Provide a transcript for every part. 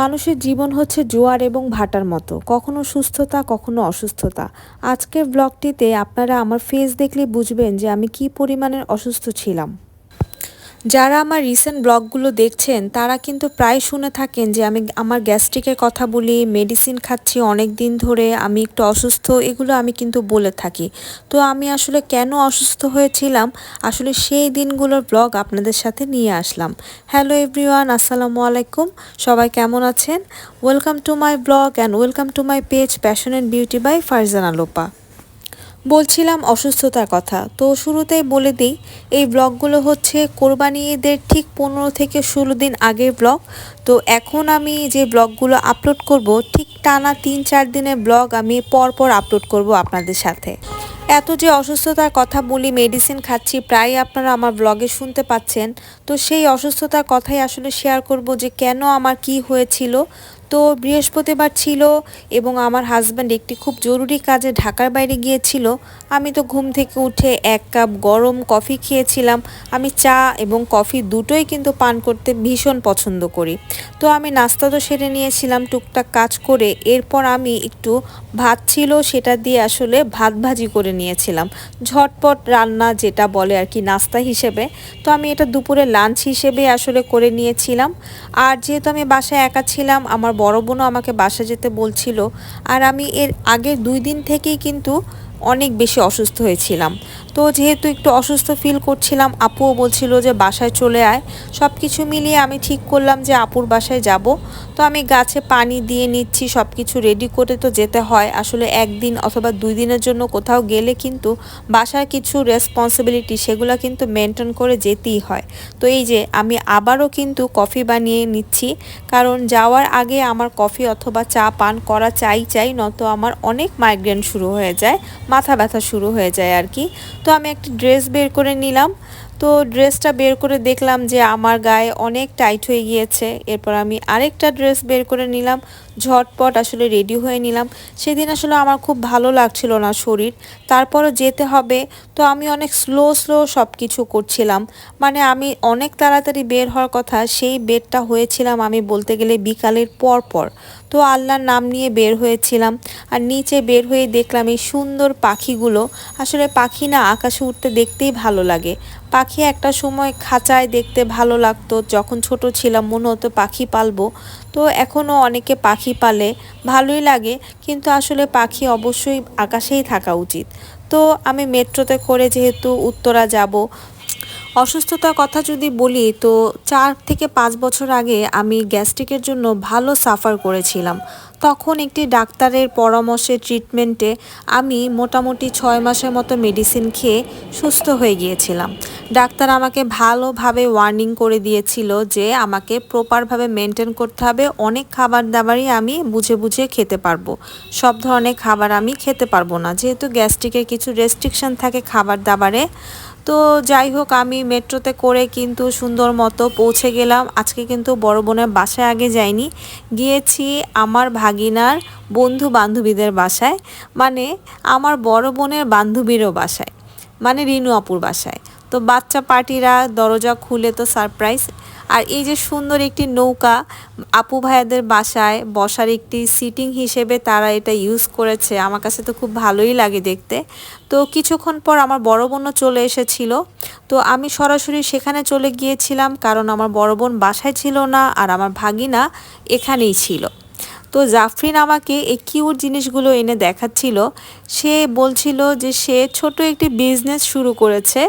মানুষের জীবন হচ্ছে জোয়ার এবং ভাটার মতো। কখনো সুস্থতা, কখনো অসুস্থতা। আজকের ব্লগটিতে আপনারা আমার ফেস দেখলে বুঝবেন যে আমি কি পরিমাণের অসুস্থ ছিলাম। যারা আমার রিসেন্ট ব্লগগুলো দেখছেন, তারা কিন্তু প্রায় শুনে থাকেন যে আমি আমার গ্যাস্ট্রিকের কথা বলি মেডিসিন খাচ্ছি অনেক দিন ধরে, আমি একটু অসুস্থ, এগুলো আমি কিন্তু বলে থাকি। তো আমি আসলে কেন অসুস্থ হয়েছিলাম? আসলে সেই দিনগুলোর ব্লগ আপনাদের সাথে নিয়ে আসলাম। হ্যালো এভরিওয়ান আসসালামু আলাইকুম। সবাই কেমন আছেন? Welcome to my blog and welcome to my page passion and beauty by Farzana Lopa বলছিলাম অসুস্থতার কথা। তো শুরুতেই বলে দিই, এই ব্লগগুলো হচ্ছে কোরবানি ঈদের ঠিক পনেরো থেকে ষোলো দিন আগের ব্লগ। তো এখন আমি যে ব্লগগুলো আপলোড করব, ঠিক টানা তিন চার দিনের ব্লগ আমি পরপর আপলোড করব আপনাদের সাথে। এত যে অসুস্থতার কথা বলি, মেডিসিন খাচ্ছি, প্রায় আপনারা আমার ব্লগে শুনতে পাচ্ছেন। তো সেই অসুস্থতার কথাই আসলে শেয়ার করব যে কেন, আমার কি হয়েছিল। তো বৃহস্পতিবার ছিল এবং আমার হাজব্যান্ড একটি খুব জরুরি কাজে ঢাকার বাইরে গিয়েছিল। আমি তো ঘুম থেকে উঠে এক কাপ গরম কফি খেয়েছিলাম। আমি চা এবং কফি দুটোই কিন্তু পান করতে ভীষণ পছন্দ করি। তো আমি নাস্তা তো সেরে নিয়েছিলাম, টুকটাক কাজ করে। এরপর আমি একটু ভাত ছিল সেটা দিয়ে আসলে ভাত ভাজি করে নিয়েছিলাম। ঝটপট রান্না যেটা বলে আর কি নাস্তা হিসেবে। তো আমি এটা দুপুরে লাঞ্চ হিসেবে আসলে করে নিয়েছিলাম। আর যেহেতু আমি বাসায় একা ছিলাম, আমার বড় বোনও আমাকে বাসা যেতে বলছিল। আর আমি এর আগে দুই দিন থেকেই কিন্তু অনেক বেশি অসুস্থ হয়েছিলাম। তো যেহেতু একটু অসুস্থ ফিল করছিলাম, আপুও বলছিল যে বাসায় চলে আয়। সব কিছু মিলিয়ে আমি ঠিক করলাম যে আপুর বাসায় যাব। তো আমি গাছে পানি দিয়ে নিচ্ছি সব কিছু রেডি করে তো যেতে হয়। আসলে একদিন অথবা দুই দিনের জন্য কোথাও গেলে কিন্তু বাসার কিছু রেসপন্সিবিলিটি সেগুলো কিন্তু মেনটেন করে যেতেই হয়। তো এই যে আমি আবারও কিন্তু কফি বানিয়ে নিচ্ছি। কারণ যাওয়ার আগে আমার কফি অথবা চা পান করা চাই চাই নত আমার অনেক মাইগ্রেন শুরু হয়ে যায়। মাথা ব্যথা শুরু হয়ে যায় আর কি। তো আমি একটি ড্রেস বের করে নিলাম। তো ড্রেসটা বের করে দেখলাম যে আমার গায়ে অনেক টাইট হয়ে গিয়েছে। এরপর আমি আরেকটা ড্রেস বের করে নিলাম। ঝটপট আসলে রেডি হয়ে নিলাম। সেদিন আসলে আমার খুব ভালো লাগছিল না শরীর। তারপরও যেতে হবে। তো আমি অনেক স্লো স্লো সব কিছু করছিলাম। মানে আমি অনেক তাড়াতাড়ি বের হওয়ার কথা, সেই বেরটা হয়েছিলাম আমি বলতে গেলে বিকালের পর পর। তো আল্লাহর নাম নিয়ে বের হয়েছিলাম। আর নিচে বের হয়ে দেখলাম এই সুন্দর পাখিগুলো। আসলে পাখি না, আকাশে উঠতে দেখতেই ভালো লাগে। পাখি একটা সময় খাঁচায় দেখতে ভালো লাগতো। যখন ছোট ছিলাম, মনে হতো পাখি পালবো। তো এখনও অনেকে পাখি পালে, ভালোই লাগে। কিন্তু আসলে পাখি অবশ্যই আকাশেই থাকা উচিত। তো আমি মেট্রোতে করে যেহেতু উত্তরা যাব, অসুস্থতার কথা যদি বলি, তো চার থেকে পাঁচ বছর আগে আমি গ্যাস্ট্রিকের জন্য ভালো সাফার করেছিলাম। তখন একটি ডাক্তারের পরামর্শে ট্রিটমেন্টে আমি মোটামুটি ছয় মাসের মতো মেডিসিন খেয়ে সুস্থ হয়ে গিয়েছিলাম। ডাক্তার আমাকে ভালোভাবে ওয়ার্নিং করে দিয়েছিল যে আমাকে প্রপারভাবে মেনটেন করতে হবে, অনেক খাবার দাবারই আমি বুঝে বুঝে খেতে পারব। সব ধরনের খাবার আমি খেতে পারব না। যেহেতু গ্যাস্ট্রিকের কিছু রেস্ট্রিকশন থাকে খাবার দাবারে তো যাই হোক, আমি মেট্রোতে করে কিন্তু সুন্দর মতো পৌঁছে গেলাম। আজকে কিন্তু বড় বোনের বাসায় আগে যাইনি। গিয়েছি আমার ভাগিনার বন্ধু বান্ধবীদের বাসায়। মানে আমার বড় বোনের বান্ধবীরও বাসায়। মানে রিনু আপুর বাসায়। তো বাচ্চা পার্টিরা দরজা খুলে তো সারপ্রাইজ আর এই যে সুন্দর একটি নৌকা, আপু ভাইয়াদের বাসায় বসার একটি সিটিং হিসেবে তারা এটা ইউজ করেছে। আমার কাছে তো খুব ভালোই লাগে দেখতে। তো কিছুক্ষণ পর আমার বড় বোনও চলে এসেছিল। তো আমি সরাসরি সেখানে চলে গিয়েছিলাম কারণ আমার বড় বোন বাসায় ছিল না আর আমার ভাগিনা এখানেই ছিল। তো জাফরিন আমাকে এই কিউট জিনিসগুলো এনে দেখাচ্ছিল। সে বলছিল যে সে ছোট একটি বিজনেস শুরু করেছে।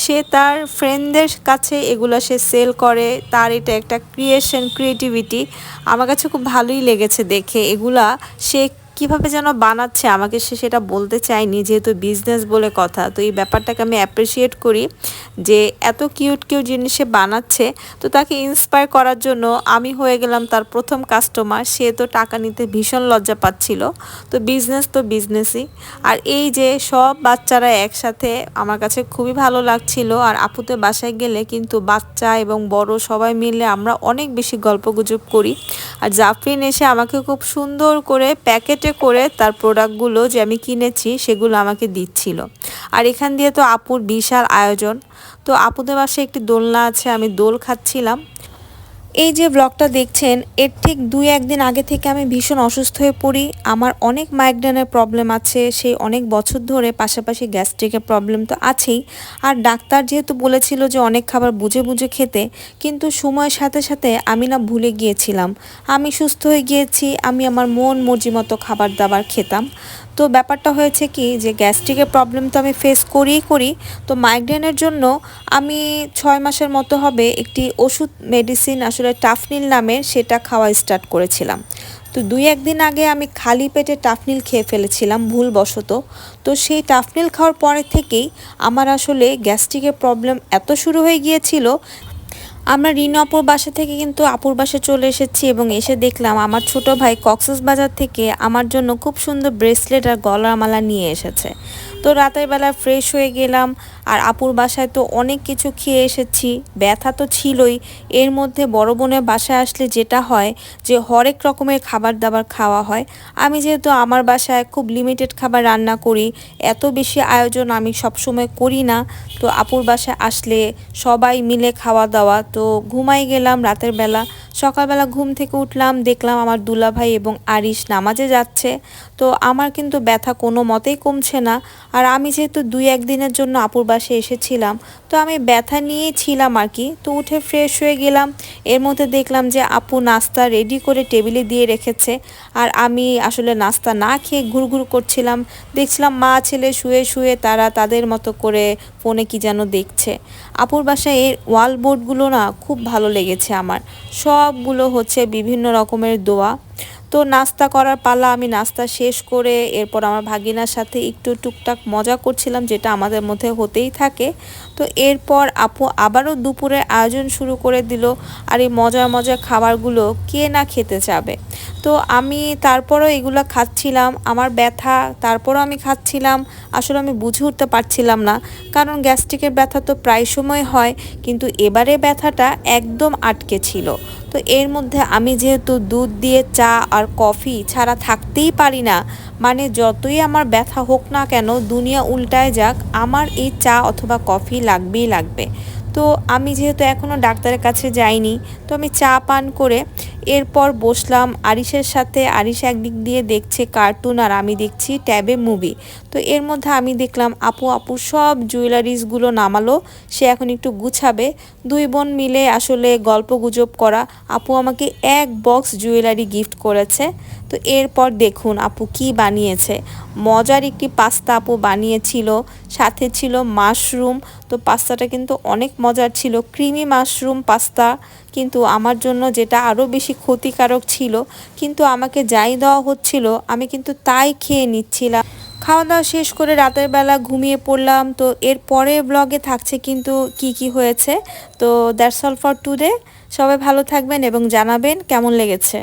সে তার ফ্রেন্ডদের কাছে এগুলো সে সেল করে। তার এটা একটা ক্রিয়েশন ক্রিয়েটিভিটি আমার কাছে খুব ভালোই লেগেছে দেখে। এগুলা সে কীভাবে যেন বানাচ্ছে, আমাকে সে সেটা বলতে চায়নি, যেহেতু বিজনেস বলে কথা। তো এই ব্যাপারটাকে আমি অ্যাপ্রিসিয়েট করি যে এত কিউট কিউট জিনিস বানাচ্ছে। তো তাকে ইন্সপায়ার করার জন্য আমি হয়ে গেলাম তার প্রথম কাস্টমার সে তো টাকা নিতে ভীষণ লজ্জা পাচ্ছিল। তো বিজনেস তো বিজনেসই আর এই যে সব বাচ্চারা একসাথে আমার কাছে খুবই ভালো লাগছিল। আর আপুতে বাসায় গেলে কিন্তু বাচ্চা এবং বড় সবাই মিলে আমরা অনেক বেশি গল্পগুজব করি। আর জাফরিন এসে আমাকে খুব সুন্দর করে প্যাকেটে লিস্টে করে তার প্রোডাক্টগুলো যে আমি কিনেছি সেগুলো আমাকে দিচ্ছিল। আর এখান দিয়ে তো আপুর বিশাল আয়োজন। তো আপুদের বাসায় একটি দোলনা আছে, আমি দোল খাচ্ছিলাম। এই যে ব্লগটা দেখছেন, এর ঠিক দুই একদিন আগে থেকে আমি ভীষণ অসুস্থ হয়ে পড়ি। আমার অনেক মাইগ্রেনের প্রবলেম আছে, সেই অনেক বছর ধরে পাশাপাশি গ্যাস্ট্রিকের প্রবলেম তো আছেই। আর ডাক্তার যেহেতু বলেছিল যে অনেক খাবার বুঝে বুঝে খেতে, কিন্তু সময়ের সাথে সাথে আমি না ভুলে গিয়েছিলাম। আমি সুস্থ হয়ে গিয়েছি, আমি আমার মন মর্জি মতো খাবার দাবার খেতাম। তো ব্যাপারটা হয়েছে কি যে গ্যাস্ট্রিকের প্রবলেম তো আমি ফেস করিই করি। তো মাইগ্রেনের জন্য আমি ছয় মাসের মতো হবে একটি ওষুধ মেডিসিন আসলে টাফনিল নামে সেটা খাওয়া স্টার্ট করেছিলাম। তো দুই একদিন আগে আমি খালি পেটে টাফনিল খেয়ে ফেলেছিলাম ভুলবশত। তো সেই টাফনিল খাওয়ার পরে থেকেই আমার আসলে গ্যাস্ট্রিকের প্রবলেম এত শুরু হয়ে গিয়েছিল আমরা রিনা অপর বাসা থেকে কিন্তু আপুর বাসা চলে এসেছি এবং এসে দেখলাম আমার ছোট ভাই কক্সেস বাজার থেকে আমার জন্য খুব সুন্দর ব্রেসলেট আর গলার মালা নিয়ে এসেছে। তো রাতের বেলা ফ্রেশ হয়ে গেলাম। আর আপুর বাসায় তো অনেক কিছু খেয়ে এসেছি। ব্যথা তো ছিলই। এর মধ্যে বড় বোনের বাসায় আসলে যেটা হয় যে হরেক রকমের খাবার দাবার খাওয়া হয়। আমি যেহেতু আমার বাসায় খুব লিমিটেড খাবার রান্না করি, এত বেশি আয়োজন আমি সবসময় করি না। তো আপুর বাসায় আসলে সবাই মিলে খাওয়া দাওয়া তো ঘুমাই গেলাম রাতের বেলা। সকালবেলা ঘুম থেকে উঠলাম, দেখলাম আমার দুলাভাই এবং আরিশ নামাজে যাচ্ছে। তো আমার কিন্তু ব্যথা কোনো মতেই কমছে না। আর আমি যেহেতু দুই একদিনের জন্য আপুর বাসে এসেছিলাম, তো আমি ব্যথা নিয়েই ছিলাম আর কি। তো উঠে ফ্রেশ হয়ে গেলাম। এর মধ্যে দেখলাম যে আপু নাস্তা রেডি করে টেবিলে দিয়ে রেখেছে। আর আমি আসলে নাস্তা না খেয়ে ঘুরঘুর করছিলাম। দেখছিলাম মা ছেলে শুয়ে শুয়ে তারা তাদের মতো করে ফোনে কি যেন দেখছে। আপুর বাসায় এর ওয়াল বোর্ডগুলো না খুব ভালো লেগেছে আমার। সবগুলো হচ্ছে বিভিন্ন রকমের দোয়া। তো নাস্তা করার পালা আমি নাস্তা শেষ করে এরপর আমার ভাগিনার সাথে একটু টুকটাক মজা করছিলাম, যেটা আমাদের মধ্যে হতেই থাকে। তো এরপর আপু আবারও দুপুরের আয়োজন শুরু করে দিল আর এই মজার মজার খাবারগুলো কে না খেতে চাবে। তো আমি তারপরও এগুলো খাচ্ছিলাম, আমার ব্যথা তারপরও আমি খাচ্ছিলাম। আসলে আমি বুঝে উঠতে পারছিলাম না, কারণ গ্যাস্ট্রিকের ব্যথা তো প্রায় সময় হয়, কিন্তু এবারে ব্যথাটা একদম আটকে ছিল। তো এর মধ্যে আমি যেহেতু দুধ দিয়ে চা আর কফি ছাড়া থাকতেই পারি না মানে যতই আমার ব্যথা হোক না কেন দুনিয়া উল্টায় যাক, আমার এই চা অথবা কফি লাগবেই লাগবে। তো আমি যেহেতু এখনও ডাক্তারের কাছে যাইনি, তো আমি চা পান করে এরপর বসলাম। আরিসের সাথে আরিস একদিক দিয়ে দেখছে কার্টুন আর আমি দেখছি ট্যাবে মুভি। তো এর মধ্যে আমি দেখলাম, আপু আপু, সব জুয়েলারিসগুলো নামালো, সে এখন একটু গুছাবে। দুই বোন মিলে আসলে গল্প গুজব করা। আপু আমাকে এক বক্স জুয়েলারি গিফট করেছে। তো এরপর দেখুন, আপু কি বানিয়েছে। মজার একটি পাস্তা আপু বানিয়েছিল, সাথে ছিল মাশরুম। তো পাস্তাটা কিন্তু অনেক মজার ছিল। ক্রিমি মাশরুম পাস্তা কিন্তু আমার জন্য যেটা আরও বেশি ক্ষতিকারক ছিল, কিন্তু আমাকে যাই দেওয়া হচ্ছিল, আমি কিন্তু তাই খেয়ে নিচ্ছিলাম। খাওয়া দাওয়া শেষ করে রাতের বেলা ঘুমিয়ে পড়লাম, তো এর পরে ব্লগে থাকছে কিন্তু কি কি হয়েছে। তো দ্যাটস অল ফর টুডে সবাই ভালো থাকবেন এবং জানাবেন কেমন লেগেছে।